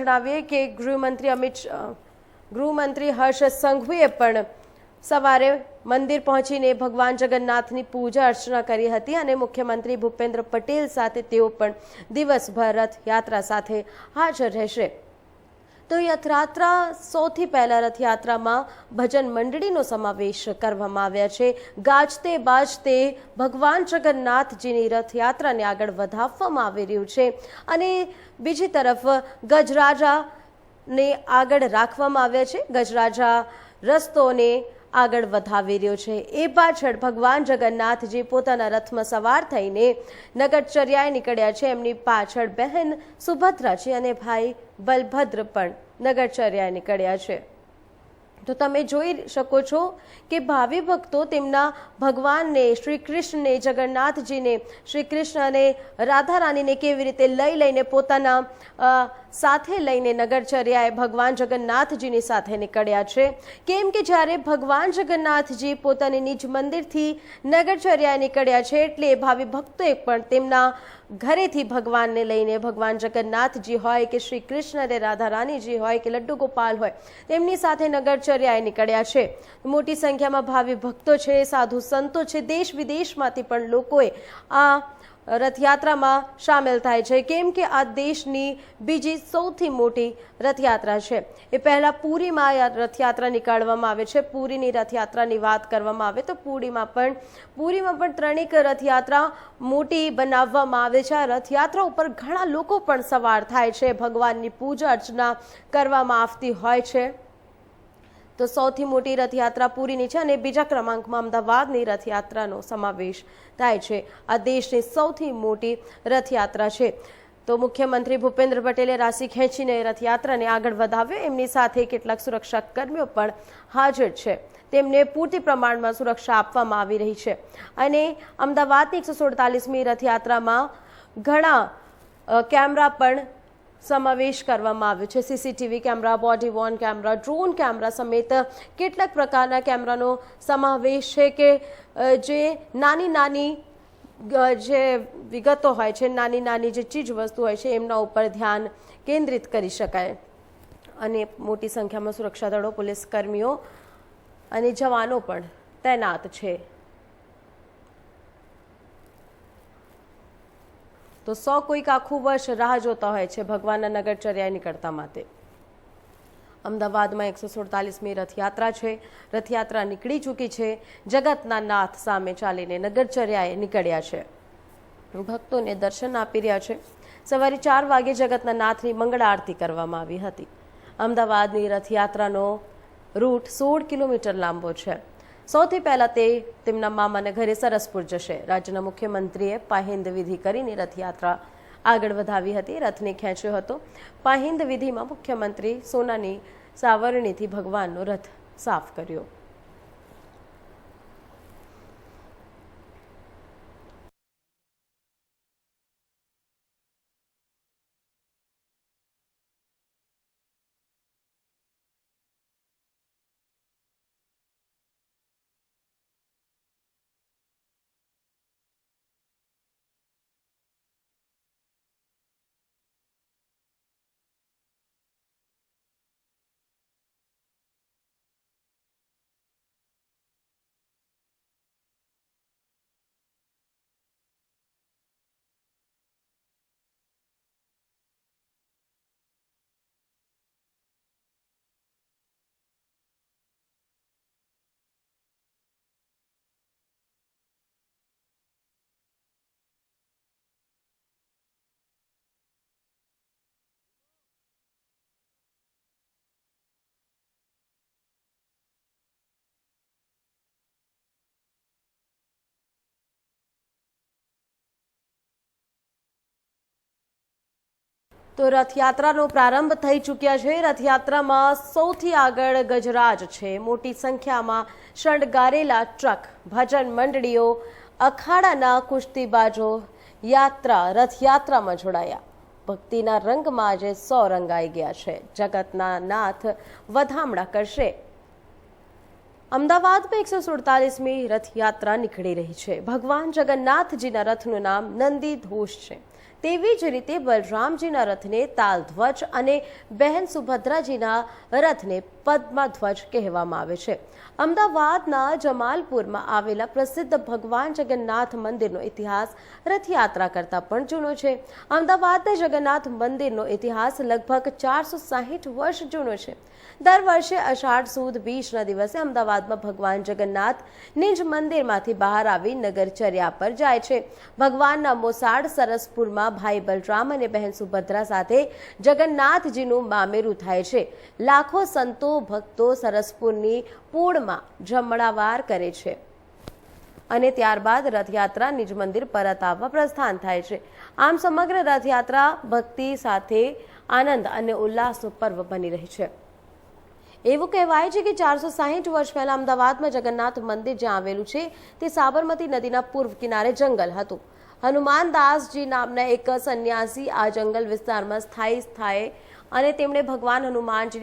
જણાવીએ કે ગૃહમંત્રી અમિત ગૃહમંત્રી હર્ષ સંઘવીએ પણ સવારે મંદિર પહોંચીને ભગવાન જગન્નાથની પૂજા અર્ચના કરી હતી અને મુખ્યમંત્રી ભૂપેન્દ્ર પટેલ સાથે તેઓ પણ દિવસભર રથયાત્રા સાથે હાજર રહેશે. તો રથયાત્રા સૌથી પહેલા રથયાત્રામાં ભજન મંડળીનો સમાવેશ કરવામાં આવ્યા છે. ગાજતે બાજતે ભગવાન જગન્નાથજીની રથયાત્રાને આગળ વધાવવામાં આવી રહ્યું છે. અને બીજી તરફ ગજરાજાને આગળ રાખવામાં આવ્યા છે. ગજરાજા રસ્તોને આગળ વધાવી રહ્યો છે. એ પાછળ ભગવાન જગન્નાથજી પોતાના રથમાં સવાર થઈને નગરચર્યાએ નીકળ્યા છે. એમની પાછળ બહેન સુભદ્રાજી અને ભાઈ બલભદ્ર પણ નગરચર્યાએ નીકળ્યા છે. તો તમે જોઈ શકો છો કે ભાવિ ભક્તો તેમના ભગવાનને શ્રી કૃષ્ણને જગન્નાથજીને શ્રી કૃષ્ણ અને રાધા રાણીને કેવી રીતે લઈ લઈને પોતાના સાથે લઈને નગરચર્યાએ ભગવાન જગન્નાથજીની સાથે નીકળ્યા છે. કેમ કે જ્યારે ભગવાન જગન્નાથજી પોતાની નિજ મંદિરથી નગરચર્યાએ નીકળ્યા છે એટલે ભાવિ ભક્તોએ પણ તેમના ઘરેથી ભગવાનને લઈને ભગવાન જગન્નાથજી હોય કે શ્રી કૃષ્ણ અને રાધા રાણીજી હોય કે લડ્ડુ ગોપાલ હોય તેમની સાથે નગરચર્યાએ નીકળ્યા છે. મોટી સંખ્યામાં ભાવિ ભક્તો છે, સાધુ સંતો છે, દેશ વિદેશમાંથી પણ લોકોએ આ રથયાત્રામાં સામેલ થાય છે. કેમ કે આ દેશની બીજી સૌથી મોટી રથયાત્રા છે. એ પહેલાં પુરીમાં રથયાત્રા નીકાળવામાં આવે છે. પુરીની રથયાત્રાની વાત કરવામાં આવે તો પુરીમાં પણ પુરીમાં પણ ત્રણેક રથયાત્રા મોટી બનાવવામાં આવે છે. આ રથયાત્રા ઉપર ઘણા લોકો પણ સવાર થાય છે. ભગવાનની પૂજા અર્ચના કરવામાં આવતી હોય છે. તો સૌથી મોટી રથયાત્રા પૂરીની છે અને બીજા ક્રમાંકમાં અમદાવાદની રથયાત્રાનો સમાવેશ થાય છે. આ દેશની સૌથી મોટી રથયાત્રા છે. તો મુખ્યમંત્રી ભૂપેન્દ્ર પટેલે રાશિ ખેંચીને રથયાત્રાને આગળ વધાવ્યો એમની સાથે કેટલાક સુરક્ષા કર્મીઓ પણ હાજર છે. તેમને પૂરતી પ્રમાણમાં સુરક્ષા આપવામાં આવી રહી છે. અને અમદાવાદની એકસો સુડતાલીસમી રથયાત્રામાં ઘણા કેમેરા પણ સમાવેશ કરવામાં આવ્યો છે. CCTV camera body worn camera drone camera સમેત કેટલાક પ્રકારના કેમેરાનો સમાવેશ છે કે જે નાની નાની જે વિગતો હોય છે, નાની નાની જે ચીજ વસ્તુ હોય છે, એમના ઉપર ધ્યાન કેન્દ્રિત કરી શકાય. અને મોટી સંખ્યામાં સુરક્ષા દળો, પોલીસ કર્મીઓ અને જવાનો પણ તૈનાત છે. તો સો કોઈક આખું વર્ષ રાહ જોતા હોય છે ભગવાનના નગરચર્યા નીકળતા માટે. અમદાવાદમાં એકસો સુડતાલીસમી રથયાત્રા છે. રથયાત્રા નીકળી ચૂકી છે. જગતના નાથ સામે ચાલીને નગરચર્યાએ નીકળ્યા છે. ભક્તોને દર્શન આપી રહ્યા છે. સવારે ચાર વાગે જગતના નાથની મંગળ આરતી કરવામાં આવી હતી. અમદાવાદની રથયાત્રાનો રૂટ સોળ કિલોમીટર લાંબો છે. સૌથી પહેલા તે તેમના મામાના ઘરે સરસપુર જશે. રાજ્યના મુખ્યમંત્રીએ પાહિંદ વિધિ કરીને રથયાત્રા આગળ વધાવી હતી. રથને ખેંચ્યો હતો. પાહિંદ વિધિમાં મુખ્યમંત્રી સોનાની સાવરણીથી ભગવાનનો રથ સાફ કર્યો. તો રથયાત્રાનો પ્રારંભ થઈ ચૂક્યા છે. રથયાત્રામાં સૌથી આગળ ગજરાજ છે. મોટી સંખ્યામાં શણગારેલા ટ્રક, ભજન મંડળીઓ, અખાડાના કુસ્તીબાજો, યાત્રા, રથયાત્રામાં જોડાયા. ભક્તિના રંગમાં આજે સો રંગાઈ ગયા છે. જગતના નાથ વધામણા કરશે. અમદાવાદમાં એકસો સુડતાલીસમી રથયાત્રા નીકળી રહી છે. ભગવાન જગન્નાથજીના રથનું નામ નંદી ધોષ છે. તેવી જ રીતે બલરામજીના રથને તાલધ્વજ અને બહેન સુભદ્રાજીના રથને પદ્મધ્વજ કહેવામાં આવે છે. અમદાવાદના જમાલપુરમાં આવેલા પ્રસિદ્ધ ભગવાન જગન્નાથ મંદિરનો ઇતિહાસ રથયાત્રા કરતાં પણ જૂનો છે. અમદાવાદના જગન્નાથ મંદિરનો ઇતિહાસ લગભગ ચારસો સાહીઠ વર્ષ જૂનો છે. દર વર્ષે અષાઢ સુદ બીજના દિવસે અમદાવાદમાં ભગવાન જગન્નાથ નિજ મંદિરમાંથી બહાર આવી નગરચર્યા પર જાય છે. ભગવાનના મોસાળ સરસપુરમાં ભાઈ બલરામ અને બહેન સુભદ્રા સાથે જગન્નાથજીનું મામેરું થાય છે. લાખો સંતો, ભક્તો સરસપુરની પૂળમાં જમણાવાર કરે છે. અને ત્યારબાદ રથયાત્રા નિજ મંદિર પરત આવવા પ્રસ્થાન થાય છે. આમ સમગ્ર રથયાત્રા ભક્તિ સાથે આનંદ અને ઉલ્લાસનું પર્વ બની રહી છે. એવું કહેવાય છે કે ચારસો સાહીઠ વર્ષ પહેલા અમદાવાદમાં જગન્નાથ મંદિર જ્યાં આવેલું છે, તે સાબરમતી નદીના પૂર્વ કિનારે જંગલ હતું. હનુમાનદાસજી નામના એક સંન્યાસી આ જંગલ વિસ્તારમાં સ્થાયી થાય અને તેમણે ભગવાન હનુમાનજીની